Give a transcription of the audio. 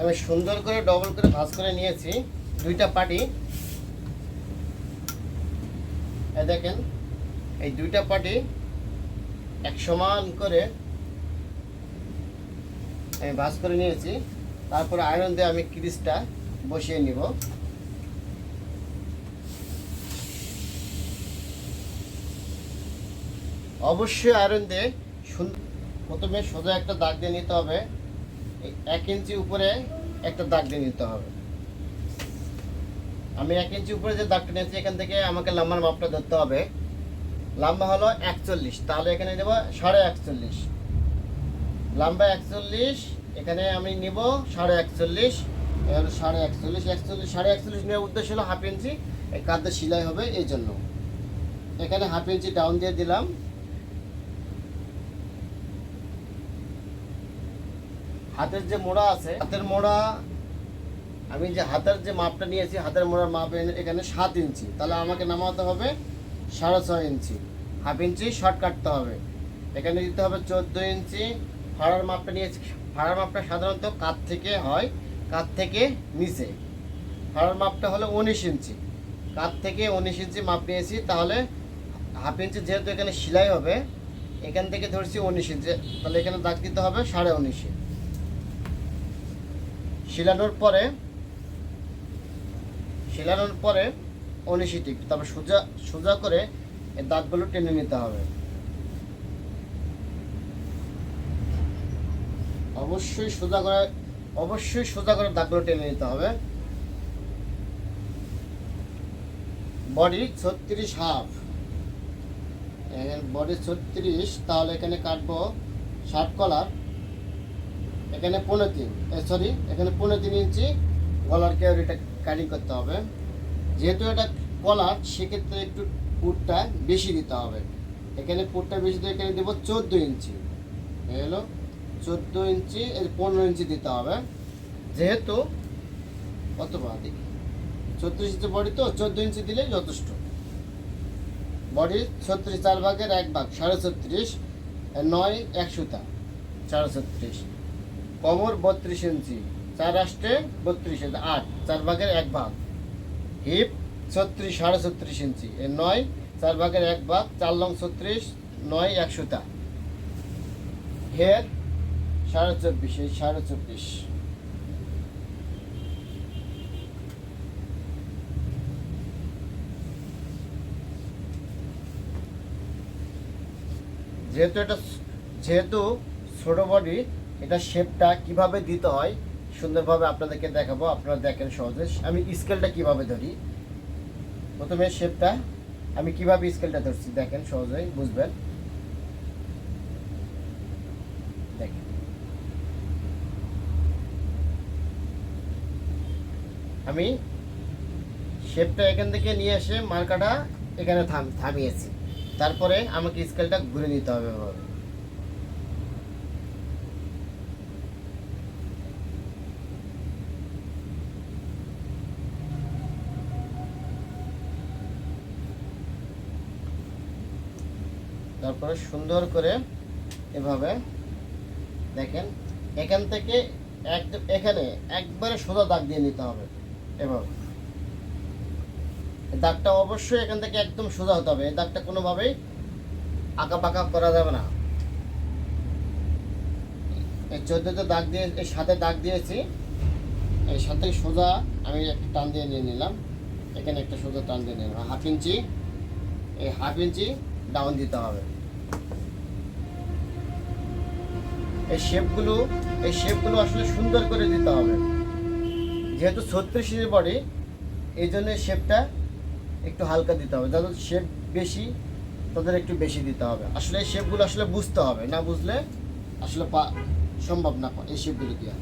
আমি সুন্দর করে ডবল করে ভাজ করে নিয়েছি, দুইটা পাটি। দেখেন, এই দুইটা পাটি এক সমান করে আমি ভাজ করে নিয়েছি। তারপরে আয়রন দিয়ে আমি ক্রিজটা বসিয়ে নিব। অবশ্যই আয়রন দিয়ে প্রথমে সোজা একটা দাগ দিয়ে নিতে হবে। এক ইঞ্চি উপরে একটা দাগ দিয়ে নিতে হবে। আমি এক ইঞ্চি উপরে যে দাগটা নিয়েছি, এখান থেকে আমাকে লম্বার মাপটা ধরতে হবে। লম্বা হলো একচল্লিশ, তাহলে এখানে দেব সাড়ে একচল্লিশ। লম্বা একচল্লিশ, এখানে আমি নিব সাড়ে একচল্লিশ সাড়ে একচল্লিশ একচল্লিশ, সাড়ে একচল্লিশ নেওয়ার উদ্দেশ্য হলো হাফ ইঞ্চি। কাঁধে সেলাই হবে, এই জন্য। এখানে হাফ ইঞ্চি ডাউন দিয়ে দিলাম। হাতের যে মোড়া আছে, হাতের মোড়া, আমি যে হাতের যে মাপটা নিয়েছি, হাতের মোড়ার মাপ এখানে সাত ইঞ্চি। তাহলে আমাকে নামাতে হবে সাড়ে ছয় ইঞ্চি। হাফ ইঞ্চি শর্ট কাটতে হবে। এখানে দিতে হবে চোদ্দ ইঞ্চি। ফাড়ার মাপটা নিয়েছি। ফাড়ার মাপটা সাধারণত কাত থেকে হয়, কাত থেকে নিচে। ফাড়ার মাপটা হলো উনিশ ইঞ্চি। কাত থেকে উনিশ ইঞ্চি মাপ নিয়েছি, তাহলে হাফ ইঞ্চি যেহেতু এখানে সেলাই হবে, এখান থেকে ধরছি উনিশ ইঞ্চি। তাহলে এখানে দাগ দিতে হবে সাড়ে উনিশ উনিশে। শিলানোর পরে শিলানোর পরে উনিশি টিপ তারপর সোজা সোজা করে এই দাঁতগুলো টেনে নিতে হবে। অবশ্যই সোজা করে, অবশ্যই সোজা করে দাগগুলো টেনে নিতে হবে। বডি ছত্রিশ হাফ। বডি ছত্রিশ, তাহলে এখানে কাটবো ষাট কলার। এখানে পনেরো তিন সরি এখানে পনেরো তিন ইঞ্চি গলার কেউরিটা কাটিং করতে হবে। যেহেতু এটা কলার, সেক্ষেত্রে একটু পুরটা বেশি দিতে হবে। এখানে পুরটা বেশি দিয়ে এখানে দেবো চোদ্দ ইঞ্চি। হলো চোদ্দ ইঞ্চি পনেরো ইঞ্চি দিতে হবে। যেহেতু কত বা দেখি ছত্রিশ ইঞ্চি বডি তো, চোদ্দ ইঞ্চি দিলেই যথেষ্ট। বডি ছত্রিশ চার ভাগের এক ভাগ, সাড়ে ছত্রিশ নয় এক সুতা, সাড়ে ছত্রিশ। কমর বত্রিশ ইঞ্চি, চার আষ্টে বত্রিশ ইঞ্চি, আট, চার ভাগের এক ভাগ। হিপ ছত্রিশ, সাড়ে ছত্রিশ ইঞ্চি এর নয়, চার ভাগের এক ভাগ, চার লং ছত্রিশ, নয় একশোটা হেড সাড়ে চব্বিশ, এই সাড়ে চব্বিশ। যেহেতু এটা যেহেতু ছোট বডি এটা শেপটা কীভাবে দিতে হয়, সুন্দরভাবে আপনাদেরকে দেখাবো, আপনারা দেখেন সহজে। আমি স্কেলটা কীভাবে ধরি? প্রথমে শেপটা আমি কীভাবে স্কেলটা ধরছি, দেখেন সহজেই বুঝবেন? আমি শেপটা এখান থেকে নিয়ে এসে মার্কাটা এখানে থাম, থামিয়েছি। তারপরে আমাকে স্কেলটা ঘুরে নিতে হবে এভাবে। তারপরে সুন্দর করে এভাবে দেখেন, এখান থেকে একদম এখানে একবারে সোজা দাগ দিয়ে নিতে হবে এভাবে। দাগটা অবশ্যই এখান থেকে একদম সোজা হতে হবে, এই দাগটা কোনোভাবেই আঁকা পাকা করা যাবে না। এই চোদ্দতে দাগ দিয়ে, এই সাথে দাগ দিয়েছি, এই সাথে সোজা আমি একটা টান দিয়ে নিয়ে নিলাম। এখানে একটা সোজা টান দিয়ে নিলাম। হাফ ইঞ্চি, এই হাফ ইঞ্চি ডাউন দিতে হবে। এই শেপগুলো এই শেপগুলো আসলে সুন্দর করে দিতে হবে। যেহেতু ছত্রিশ ইঞ্চি বডি এই জন্য শেপটা একটু হালকা দিতে হবে। যাদের শেপ বেশি তাদের একটু বেশি দিতে হবে। আসলে এই শেপগুলো আসলে বুঝতে হবে। না বুঝলে আসলে পা সম্ভব না এই শেপগুলো দেওয়া